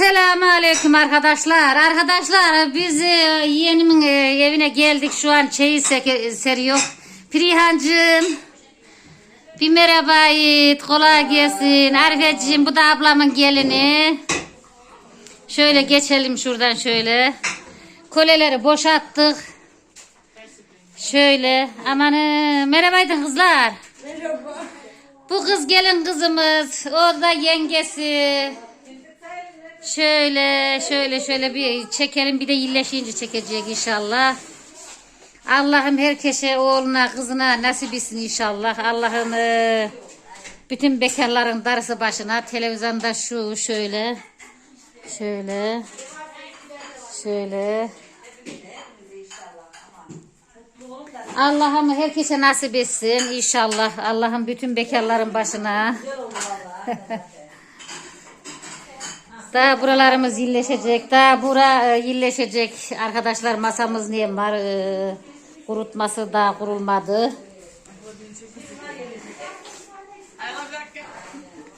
Selamun Aleyküm arkadaşlar. Arkadaşlar biz e, yeğenimin e, evine geldik. Şu an çeyiz seriyor. Perihancığım. Bir merhaba it. Kolay gelsin. Arifeciğim bu da ablamın gelini. Şöyle geçelim şuradan şöyle. Koleleri boşalttık. Şöyle. Amanı. Merhabaydın kızlar. Bu kız gelin kızımız. Orada yengesi. Şöyle şöyle şöyle bir çekelim bir de iyileşince çekecek inşallah. Allah'ım herkese oğluna kızına nasip etsin inşallah. Allah'ım e, bütün bekarların darısı başına televizyonda şu şöyle şöyle şöyle Allah'ım herkese nasip etsin inşallah. Allah'ım bütün bekarların başına. Daha buralarımız iyileşecek. Daha bura e, iyileşecek. Arkadaşlar masamız niye var? E, kurutması daha kurulmadı.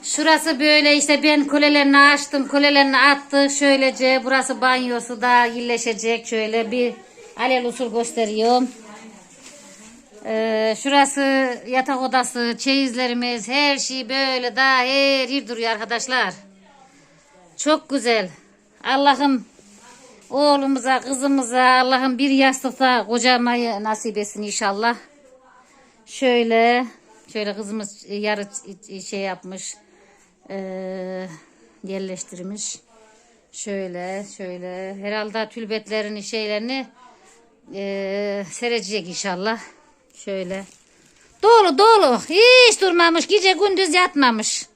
Şurası böyle işte ben kolelerini açtım. Kolelerini attı. Şöylece burası banyosu da iyileşecek. Şöyle bir alel usul gösteriyorum. Ee, şurası yatak odası, çeyizlerimiz, her şey böyle daha her yer duruyor arkadaşlar. Çok güzel. Allah'ım oğlumuza, kızımıza Allah'ım bir yastıkta kocamayı nasip etsin inşallah. Şöyle, şöyle kızımız yarı şey yapmış, eee, yerleştirmiş. Şöyle, şöyle. Herhalde tülbetlerini, şeylerini eee serecek inşallah. Şöyle. Dolu dolu. Hiç durmamış. Gece gündüz yatmamış.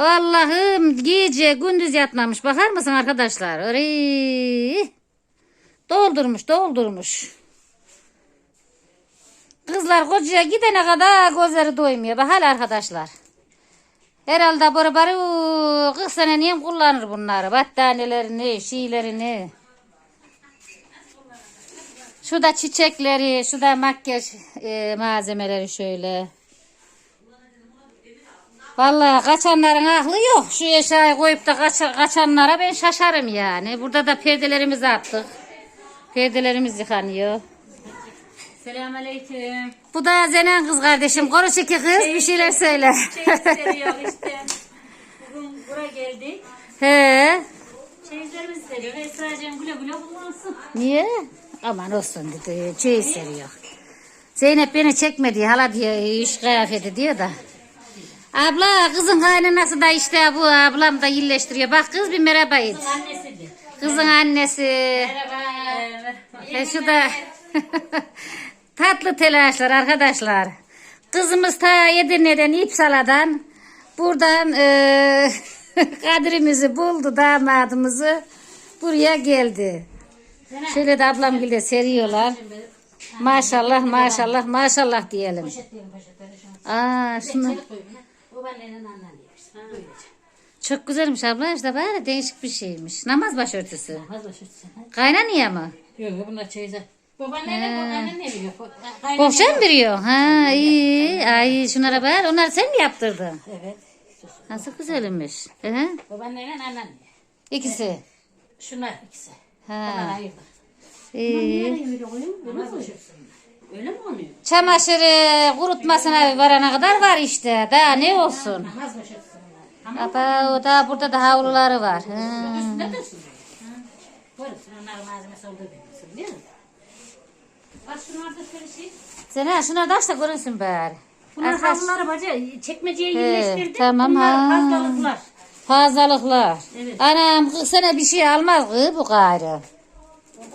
Allah'ım gece gündüz yatmamış. Bakar mısın arkadaşlar? Arı. Doldurmuş doldurmuş. Kızlar kocaya gidene kadar gözleri doymuyor. Bak hala arkadaşlar. Herhalde bari 40 sene niye kullanır bunları? Battaniyelerini, şeylerini. Şu da çiçekleri, şu da makyaj e, malzemeleri şöyle. Vallahi kaçanların aklı yok. Şu eşyayı koyup da kaça- kaçanlara ben şaşarım yani. Burada da perdelerimizi attık. Perdelerimiz yıkanıyor. Selamünaleyküm. Bu da Zenen kız kardeşim. Konuş iki kız bir şeyler söyle. Çeyiz seriyor işte. Bugün bura geldik. He. Çeyizlerimizi seriyor. Esra'cığım güle güle kullansın. Niye? Aman olsun dedi. Çeyiz seriyor. Zeynep beni çekmedi hala diyor iş kıyafeti diyor da. Abla kızın kaynanası da işte bu ablam da iyileştiriyor. Bak kız bir merhaba et. Annesidir. Kızın annesi. Merhaba. E şu da tatlı telaşlar arkadaşlar. Kızımız ta Edirne'den İpsala'dan buradan e, kadrimizi buldu damadımızı buraya geldi. Şöyle de ablam bile seriyorlar. Maşallah maşallah maşallah diyelim. Aa şunu Babaannenin annen diyorsun. çok güzelmiş abla işte bari değişik bir şeymiş. Namaz başörtüsü. Az başörtüsün. Kaynanıyor mu? Yok yok bunlar çeyize. Babaannenin babaannem ne biliyor? Boşa mı veriyor? Ha iyi. Ay şunlara bak. Onları sen mi yaptırdın? Evet. Nasıl güzelmiş. Hı. Babaannenin annen. İkisi. Şunlar ikisi. Ha. Bunlar ayırdı. iyi. Namaz başörtüsün. Öyle mi oluyor? Çamaşırı kurutmasına varana kadar var işte. Daha ne olsun. Namaz başörtüsün. bunlar. Aba o da burada da havluları var. Hı. Üstünde dursun. Buyurun. Onlar malzemesi olduğu bilmesin değil mi? Bak şunlarda şöyle şey. Sen ha şunları da aç da görünsün bari. Bunlar Arkadaş- havluları bacı çekmeceye yerleştirdim. tamam, Bunlar ha. fazlalıklar. Fazlalıklar. Evet. Anam sana bir şey almaz kız bu gayrı.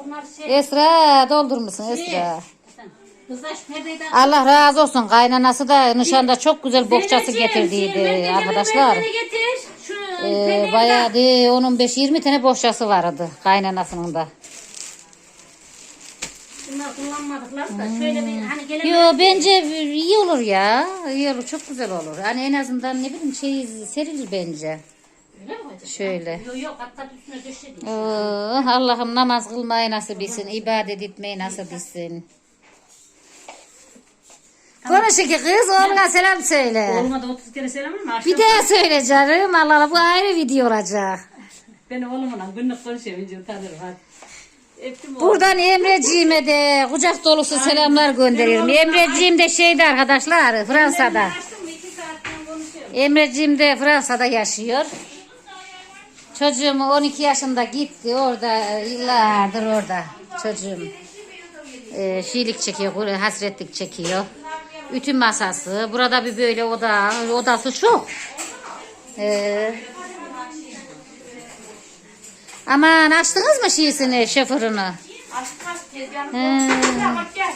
Bunlar şey. Esra doldurmuşsun Esra. Kızlar şu perdeyi de Allah razı olsun. Kaynanası da nişanda çok güzel Zeynepciğim, getirdiydi arkadaşlar. Ee, bayağı de 10-15-20 tane bohçası vardı kaynanasının da. Bunlar kullanmadıklar da şöyle bir hani gelen Yo bence iyi olur ya. İyi olur çok güzel olur. Hani en azından ne bileyim şey serilir bence. Öyle mi hocam? Şöyle. Yok yok hatta üstüne döşedi. Allah'ım namaz kılmayı nasip etsin. ibadet etmeyi nasip etsin. Konuş iki kız oğluna selam söyle. Olmadı 30 kere selam mı? Bir daha söyle canım. Allah Allah bu ayrı video olacak. Benim oğlumla günlük konuşamayınca utanırım hadi. Öptüm oğlum. Buradan Emreciğime de kucak dolusu selamlar gönderiyorum. Emreciğim de şeyde arkadaşlar Fransa'da. Açtım mı iki saatten konuşuyorum. Emreciğim de Fransa'da yaşıyor. Çocuğum 12 yaşında gitti. Orada yıllardır orada çocuğum. Ee, şiilik çekiyor, hasretlik çekiyor. Ütü masası. Burada bir böyle oda. Odası çok. Ee, aman açtınız mı şiisini, şoförünü? Açtık açtık tezgahını He. koyduk. Gel bak gel.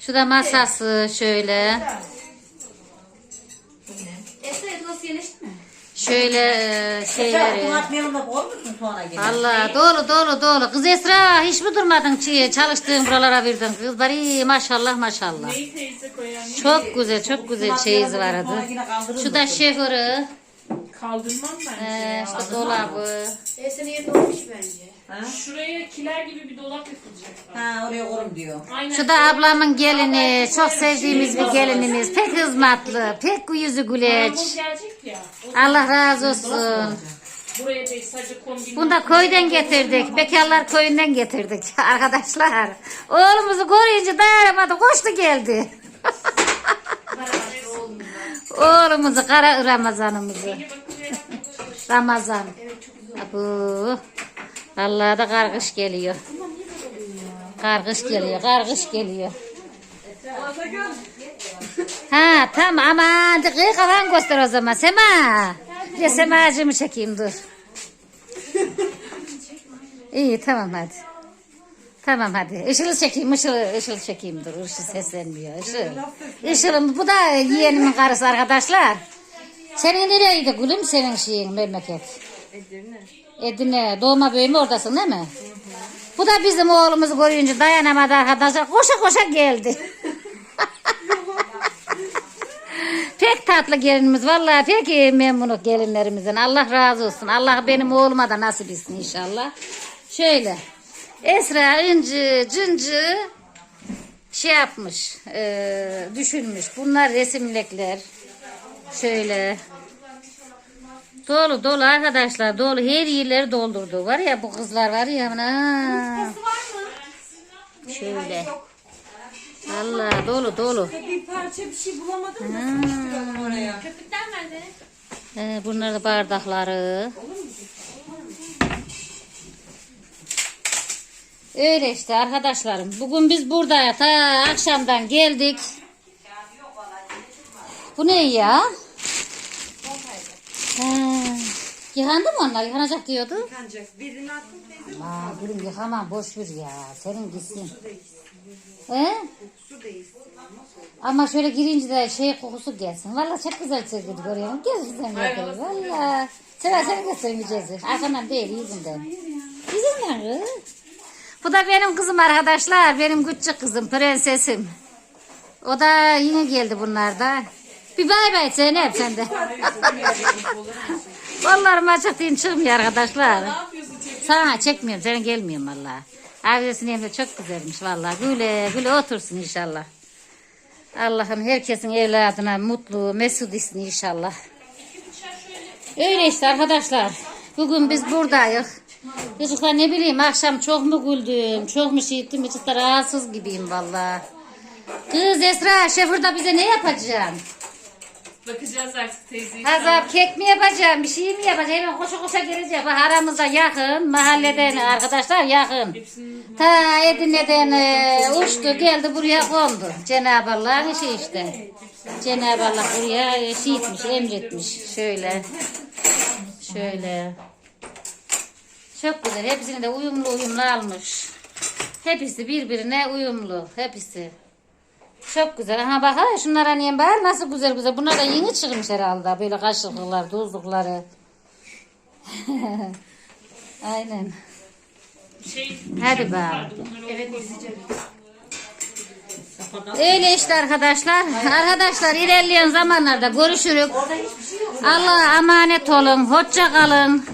Şu da masası şöyle. Şöyle e, şeyleri. Atmayalım da koy musun sonra gene? Allah dolu dolu dolu. Kız Esra hiç mi durmadın çiğ? Çalıştığın buralara verdin. Kız bari maşallah maşallah. teyze koyan? Çok güzel çok güzel çeyiz vardı. Şu da şehri. Kaldırmam ben. Ee, işte dolabı. Esin yerine olmuş bence. Şuraya kiler gibi bir dolap yapılacak. Ha oraya korum diyor. Aynen. Şu da ablamın gelini. Çok sevdiğimiz bir gelinimiz. Pek hizmetli. Pek yüzü güleç. Bu gelecek ya. O Allah razı olsun. buraya değil sadece kombin. Bunu da köyden getirdik. Bekarlar köyünden getirdik arkadaşlar. Oğlumuzu görünce dayanamadı. Koştu geldi. Oğlumuzu kara Ramazanımızı. Ramazan. Abu. Vallahi da kargış geliyor. Kargış geliyor, kargış geliyor. Ha tamam aman dıkı kafan göster o zaman Sema. Bir de Sema'cığımı çekeyim dur. İyi tamam hadi. Tamam hadi. Işıl çekeyim, ışıl, ışıl çekeyim dur. Işıl seslenmiyor. Işıl. Işıl'ım bu da yeğenimin karısı arkadaşlar. Senin nereydi gülüm senin şeyin memleket? Edirne. Edirne. Doğma büyüme oradasın değil mi? Bu da bizim oğlumuzu görünce dayanamadı arkadaşlar. Koşa koşa geldi. pek tatlı gelinimiz. Vallahi pek memnunum gelinlerimizden. Allah razı olsun. Allah benim oğluma da nasip etsin inşallah. Şöyle. Esra İnci, Cıncı şey yapmış, e, düşünmüş. Bunlar resimlikler. Şöyle. Dolu dolu arkadaşlar dolu her yerleri doldurdu. Var ya bu kızlar var ya. Ana. Şöyle. Allah dolu dolu. Bir parça bir şey bulamadım Ha. oraya. Ee, bunlar da bardakları. Öyle işte arkadaşlarım. Bugün biz burada ta akşamdan geldik. Bu ne ya? Ha, yıkandı mı onlar? Yıkanacak diyordu. Ancak birini attım teyze. Aa, gülüm yıkamam boş ver ya. Senin gitsin. He? Su değilsin. Ama şöyle girince de şey kokusu gelsin. Vallahi çok güzel çekildi musun? Gel sen yapalım. Valla. Sıra seni göstermeyeceğiz. Arkamdan değil yüzünden. Yüzünden kız. Bu da benim kızım arkadaşlar. Benim küçük kızım. Prensesim. O da yine geldi bunlar da. Bir bay bay Zeynep sen de. Vallahi maçak değil çıkmıyor arkadaşlar. Sana çekmiyorum. Sen gelmiyorum valla. Abidesinin hem de çok güzelmiş valla. Güle güle otursun inşallah. Allah'ım herkesin evladına mutlu, mesut etsin inşallah. Öyle işte arkadaşlar. Bugün biz buradayız. Çocuklar ne bileyim akşam çok mu güldüm, çok mu şey ettim, de rahatsız gibiyim valla. Kız Esra, şoförde bize ne yapacaksın? Bakacağız artık teyze. Hazap kek mi yapacağım, bir şey mi yapacağım? Hemen koşa koşa geleceğim. Bak yakın, mahalleden arkadaşlar yakın. Ta Edirne'den e, uçtu geldi buraya kondu. Cenab-ı Allah'ın işi işte. Cenab-ı Allah buraya e, şey etmiş, emretmiş. Şöyle. Şöyle. Çok güzel. Hepsini de uyumlu uyumlu almış. Hepsi birbirine uyumlu. Hepsi. Çok güzel. Ha bak ha şunlara niye bak nasıl güzel güzel. Bunlar da yeni çıkmış herhalde. Böyle kaşıklıklar, tuzlukları. Aynen. Şey, Hadi bakalım. evet izleyeceğim. Öyle işte arkadaşlar. Arkadaşlar ilerleyen zamanlarda görüşürüz. Allah'a emanet olun. Hoşça kalın.